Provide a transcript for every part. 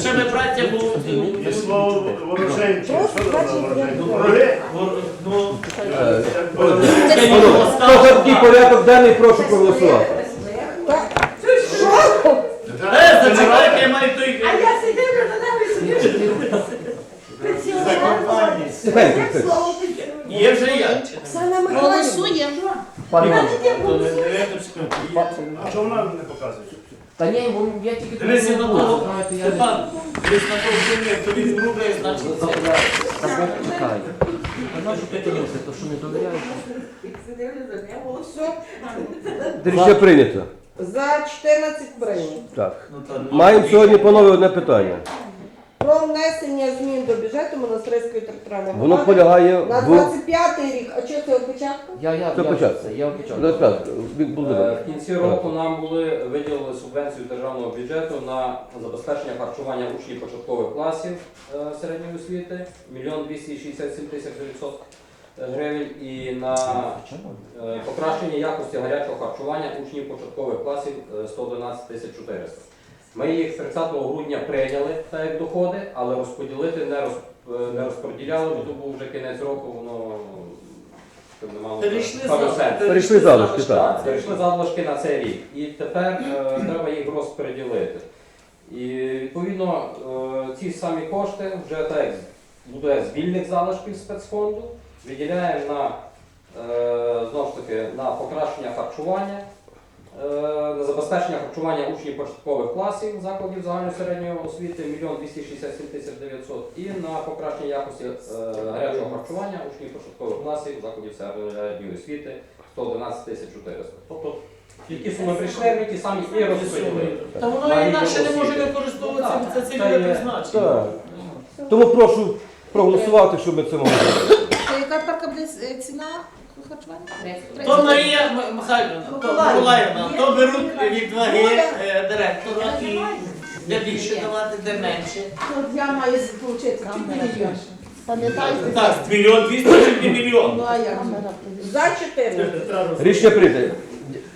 ще ми браття були. Слово? Ну, Хто за такий порядок денний, прошу проголосувати. Е, зачекайте, я маю той. А я сидів на нами. Є вже я. Оксана Миколаївна. Пане Іван. А чого вона не показує? Та ні, бо я тільки Дивись на того, знаєте, я не Степан, дивись на того землі, як тобі зрубляє, значить це. так Бог Та на що ти кинувся, то що не довіряєш? Рішення прийнято. За 14 прийнято. Так. Ну, та, ну, Маємо сьогодні, панове, одне питання. Про внесення змін до бюджету Монастирської територіальної Воно полягає на в 25 рік. А що це початку? Я, я, Це я, це, спятку. Від Е, В кінці року нам були виділили субвенцію державного бюджету на забезпечення харчування учнів початкових класів е, середньої освіти мільйон 267 тисяч 900 гривень і на е, покращення якості гарячого харчування учнів початкових класів е, 111 тисяч 400. Ми їх 30 грудня прийняли так як доходи, але розподілити не, роз, е, не розподіляли, бо то був вже кінець року, воно не мало Перейшли за- залишки, так. Перейшли залишки на цей рік. І тепер е, треба їх розподілити. І відповідно е, ці самі кошти вже так як буде з вільних залишків спецфонду, виділяємо на е, знову ж таки на покращення харчування, забезпечення харчування учнів початкових класів закладів загальної середньої освіти 1 267 тисяч 900 і на покращення якості е, гарячого харчування учнів початкових класів закладів середньої освіти 111 тисяч 400. Тобто які суми прийшли, ми ті самі і розподілили. Та воно інакше не може використовуватися це цільове призначення. Тому прошу проголосувати, щоб ми це могли. Яка буде е, ціна? То Марія М- Михайлівна, то Миколаївна, то беруть від ваги е, директора і де більше давати, де менше. От я маю отримати мільйон. Пам'ятаєте? Так, з мільйон двісті чи мільйон. Ну а як? За 14. Рішення прийнято.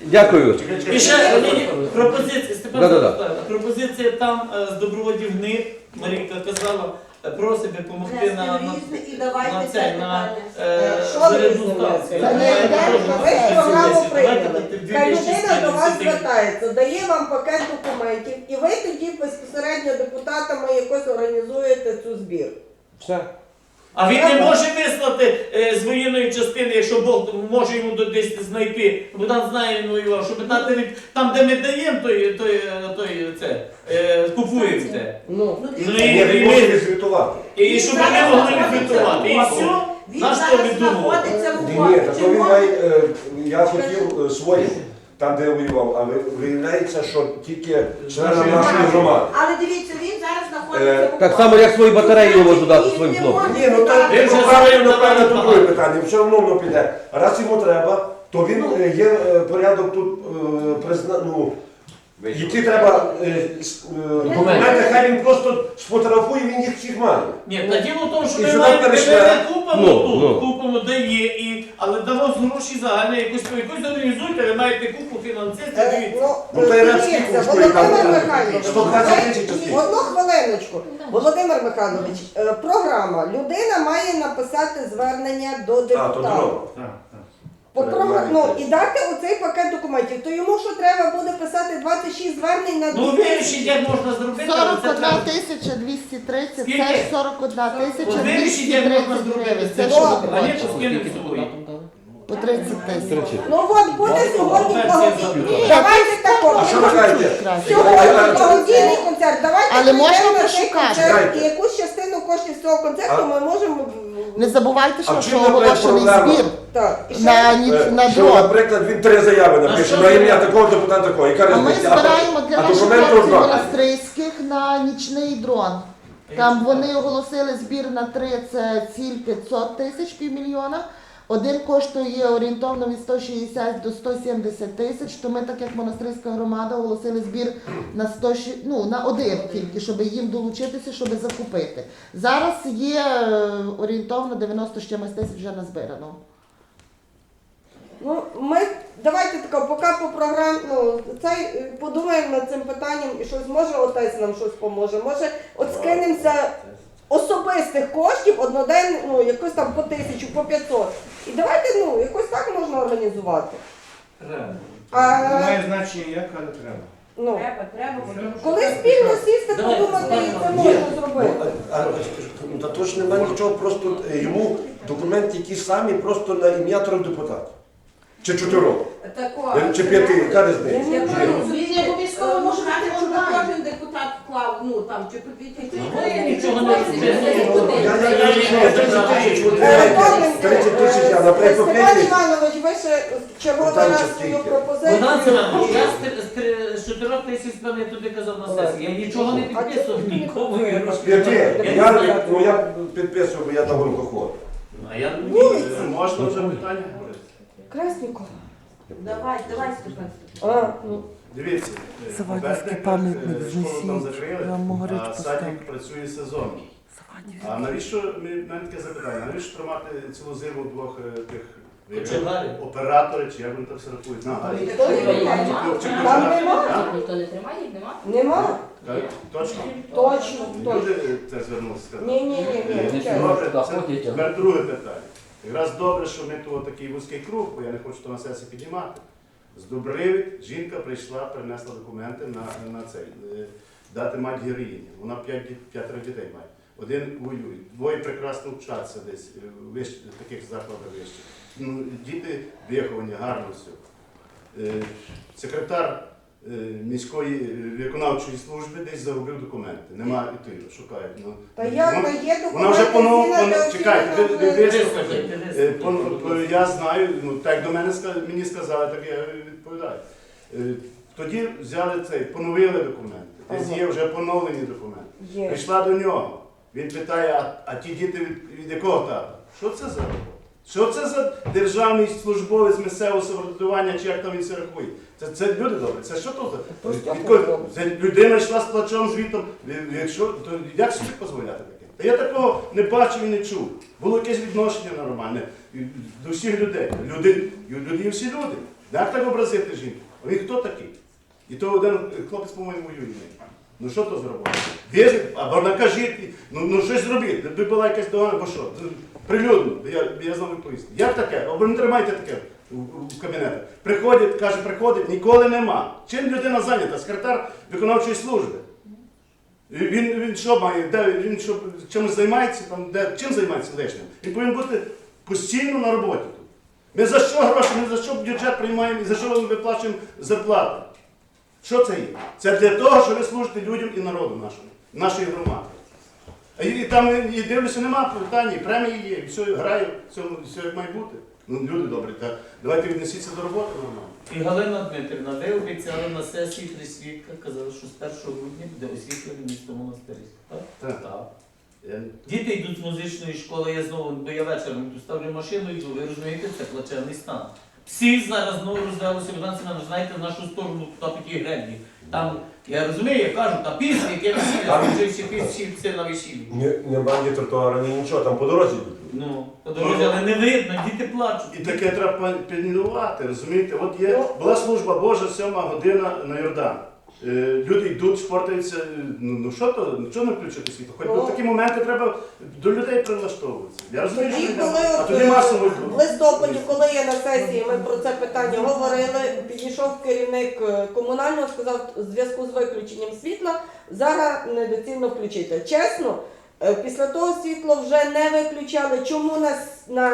Дякую. І ще ні, ні, пропозиція, Степан Да-да-да. Миколаївна, пропозиція там е, з доброводів гни, Марійка казала, просить допомогти на, на, і на давайте це, це на питання. е, Що зарядну ви станцію. Та ні, Давайте де теж ж на ви 10, програму 10. Давайте прийняли. Хай людина до вас 2070 звертається, дає вам пакет документів, і ви тоді безпосередньо депутатами якось організуєте цю збір. Все. А він не може вислати е, з воєнної частини, якщо Бог може йому десь знайти. Богдан знає він воював, щоб там, де, ми- там, де ми даємо, той, той, той, це, е, купуємо це. Ну, Ну, і, Ні, і, він ми- і щоб вони могли відзвітувати. І все. Він Наш то зараз знаходиться в Ні, то він е, я хотів е, своїх, там де воював, а ви- виявляється, що тільки членам нашої громади. Але дивіться, він зараз Е, знаходиться в Так само, як свої батареї не можу дати своїм не хлопцям. Ні, ну там Ви вже правильно, напевно, то друге питання, все одно воно піде. Раз йому треба, то він е, є е, порядок тут е, призна, ну, які треба е, с- е, документи, хай він просто сфотографує, він їх всіх має. Ні, та діло в тому, що І ми сюди маємо перейшли. ми не купимо Ну, тут, ну. купимо де є, і, але дамо з гроші загальні, якось, якось організуйте, ви маєте купу фінансистів, Е, дивіться. Ну, дивіться, скільки там, Володимир е, Михайлович, 120 це- тисяч осіб. одну хвилиночку. Володимир Михайлович, е, програма. Людина має написати звернення до А, то депутата. дорога. Треба ну, і дати оцей пакет документів. То йому що треба буде писати 26 звернень на Ну, як можна зробити, але це 41 треба. тисяча 230, Скільки? це ж 41 тисяча вирішіть, як можна 230 зробити. Це що? що А хочете? собою. По 30 тисяч. Ну от буде сьогодні благодійний. Давайте такого. А що ви кажете? Сьогодні благодійний концерт. Давайте Але прийдемо можна на цей пошукати. концерт, і якусь частину коштів з цього концерту ми можемо. Не забувайте, А що, чим що наприклад, оголошений проблема? збір Так, і ще на, ні- Е, на що, дрон. Наприклад, він три заяви На напише на ім'я такого депутата такого. Яка А ми різниця? збираємо для а наших хлопців два. монастирських на нічний дрон. Там вони оголосили збір на три, це ціль 500 тисяч, півмільйона. Один коштує орієнтовно від 160 до 170 тисяч, то ми, так як монастирська громада, оголосили збір на 100, щ- ну, на один тільки, щоб їм долучитися, щоб закупити. Зараз є е, орієнтовно 90 з чимось тисяч вже назбирано. Ну, ми давайте тако, поки по програмі, ну, цей, подумаємо над цим питанням і щось, може отець нам щось поможе. Може, от скинемося особистих коштів однодень, ну, якось там по тисячу, по 500. І давайте, ну, якось так можна організувати. Треба. А, Немає значення, як, але треба. ну, Треба, треба, тому що- коли спільно сісти, Давай, подумати, і це можна Ну, зробити. а, а, ну, та то ж немає нічого, просто е, йому документи ті самі, просто на ім'я трьох депутатів. Чи чотирьох. Тако. Е, Чи п'яти, яка різниця? Я Він не обов'язково може бути, щоб кожен депутат вклав, ну там, чи по дві тисячі. Нічого не. Я я я чекаю, 30 тисяч, от, Е, е, 30 тисяч, а наприклад, по 5 Степан тисяч. Іванович, ви ще черговий Там раз свою скільки? пропозицію. Я з три- з три- з чотирьох тисяч певне туди казав на сесії. Я нічого не підписував нікому. я П'яти. Я Я, не знаю. ну, я підписував, бо я на горкоход. А я Е, Можна вже питання Красненько. Давай, давай, Степан. А, ну. Дивіться, е, Завадівський пам'ятник е, школу там знесіть, закрили, я а поставлю. садик працює сезонно. А навіщо, ми- мене таке запитання, навіщо тримати цілу зиму двох е, тих операторів, чи як вони там все рахують? На, а, Ніхто не тримає. чи- чи Там кочегарів? нема. А? Ніхто не тримає, їх нема? Нема? Так, Точно? Точно, точно. Люди е, це звернулися. Ні, ні, ні, ні. Чесно. Добре, це ходять, а- тепер друге питання. Якраз добре, що ми тут такий вузький круг, бо я не хочу то на сесії піднімати. З Добривід жінка прийшла, принесла документи на, на цей, е, дати мать героїні. Вона п'ятеро дітей має. Один воює, двоє прекрасно вчаться десь е, в таких закладах вищих. Ну, діти виховані, гарно все. Е, Секретар міської е, виконавчої служби десь загубив документи. Нема і ти шукають. Ну, Та як, вона- та є вона вже понову, вона, чекайте, ви, ви, ви. Вислухайте, Е, пон- е, Я знаю, ну так до мене ска- мені сказали, так я відповідаю. Е, Тоді взяли цей, поновили документи. Десь є вже поновлені документи. Є. Прийшла до нього. Він питає, а, а ті діти від, від якого тата? Що це за робота? Що це за державний службовець місцевого самоврядування, чи як там він це рахує? Це, це люди добрі. Це що то за? Просто Від кого- хлопці. Це людина йшла з плачом звітом. Якщо, то як собі дозволяти таке? Та я такого не бачив і не чув. Було якесь відношення нормальне до всіх людей. Люди, люди всі люди. Як так образити жінку? А він хто такий? І то один хлопець, по-моєму, воює. З. Ну що то зробити? Візь, або накажіть, ну, ну щось зробіть, би була якась догана, бо що? Прилюдно, я, я знав відповісти. Як таке? Або не тримайте таке в, кабінетах. Приходять, каже, приходить, ніколи нема. Чим людина зайнята? Секретар виконавчої служби. Він, він що має, де він що чимось займається, там, де, чим займається лишнім? Він повинен бути постійно на роботі. Ми за що гроші, ми за що бюджет приймаємо і за що ми виплачуємо зарплату? Що це є? Це для того, що ви служите людям і народу нашому, нашої громади. І, там і дивлюся, нема питань, і премії є, і все грає, все, все як має бути. Ну, люди добрі, так давайте віднесіться до роботи нормально. І Галина Дмитрівна, ви обіцяли на сесії три свідка, казали, що з 1 грудня буде освітлення місто монастирське. Так? Так. Так. Я- Діти йдуть з музичної школи, я знову, бо я вечором тут ставлю машину, йду, ви розумієте, це плачевний стан. Всі зараз знову роздалися, Богдан Семенович, знаєте, в нашу сторону туди по тій греблі. Там, я розумію, я кажу, та пісні, яке весілля, всі пісні, всі на весіллі. Не, нема ні тротуара, ні нічого, там по дорозі йдуть. Ну, по дорозі, але не видно, діти плачуть. І таке треба пильнувати, розумієте? От є, Ну, була служба Божа, сьома година на Йордан. Е, люди йдуть, шпортаються. Ну, ну що то, ну чого не включити світло? Хоч Ну. такі моменти треба до людей прилаштовуватися. Я розумію, що не- а тоді масово йдуть. в листопаді, коли я на сесії, ми про це питання говорили, підійшов керівник е, комунального, сказав, в зв'язку з виключенням світла зараз недоцільно включити. Чесно, е, після того світло вже не виключали. Чому на, на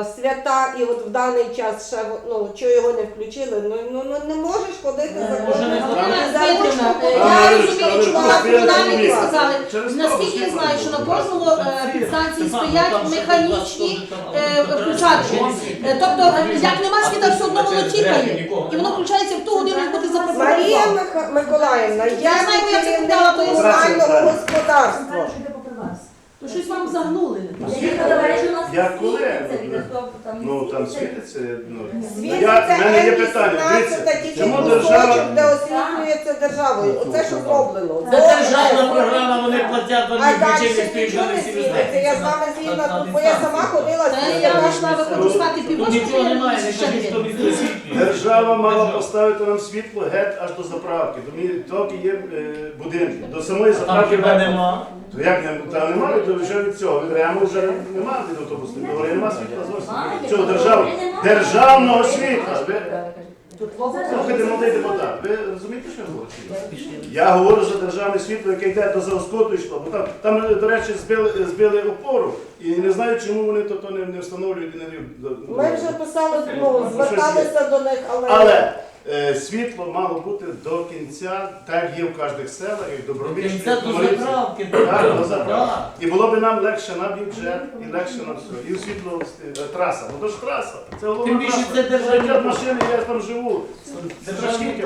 е, свята і от в даний час ще ну, чого його не включили? Ну, ну, ну не можеш ходити за Е, не за ручку. Я розумію, чому нас комунальники сказали. Наскільки я знаю, що на кожному е, підстанції стоять механічні е, включателі. Е, Тобто, е, як нема світа, все одно воно тікає. І воно включається в ту годину, як Марія запропоновано. Миха- Миколаївна, я це керівник то я комунального знаю. господарства. То щось вам загнули. Я коли? Ну там світиться. Ну, Світиться я, в мене є питання. Дивіться, чому держава де освітлюється державою. Оце що зроблено. Це державна програма, вони платять А вони далі включені нічого співжили не всі світиться. Я з вами згідна тут, бо я сама ходила Та я пішла, виходжу спати Тут півночі, нічого немає, не кажіть, що дві. освітлює. Держава мала поставити нам світло геть аж до заправки. До мені токи є е, будинки. До самої Там заправки хіба нема. То як не там немає, то вже від цього. Від Рему вже немає від автобусної дороги, нема світла зовсім. Цього держав, державного світла. Ви, слухайте, молодий депутат, ви розумієте, що я говорю? Я говорю за державне світло, яке йде до Заоскоту йшло. Бо там, там, до речі, збили, збили опору і не знаю, чому вони то, то не, не встановлюють. і Не, Ми вже писали, ну, зверталися до них, але... але світло мало бути до кінця, так є в кожних селах, і в До Добровічні. кінця до заправки. Так, до заправки. Так. І було б нам легше на бюджет, і легше на все. І освітло е, траса. Ну то ж траса. Це головна Тим більше траса. це державна машини, я там живу. Це страшні.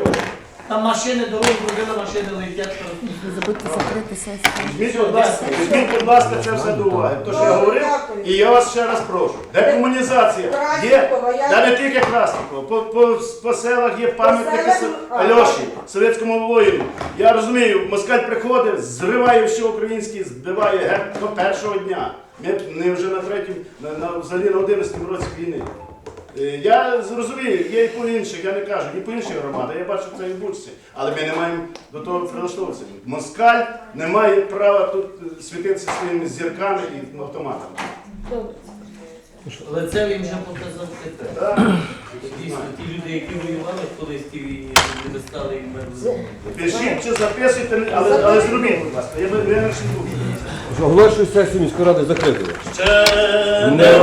Там машини дорогу зробили, машини летять. Не забудьте закрити сесію. Візьміть, будь ласка, візьміть, будь ласка, це все до уваги. То, що я говорив, і я вас ще раз прошу. Декомунізація є, та не тільки Красникова, по, по, по селах є пам'ятники Альоші, совєтському воїну. Я розумію, москаль приходить, зриває все українське, збиває геть до першого дня. Ми не вже на третьому, на, на, взагалі на 11 році війни. Е, Я зрозумію, є і по інших, я не кажу, і по інших громадах, я бачу це і в Бучці, але ми не маємо до того прилаштовуватися. Москаль не має права тут е, світитися своїми зірками і автоматами. Але це він вже показав тепер. Дійсно, ті люди, які воювали колись в тій війні, вони стали і мерзли. Пишіть чи записуйте, але, але зробіть, будь ласка, я би не буду. Оголошую сесію міської ради закритою. Не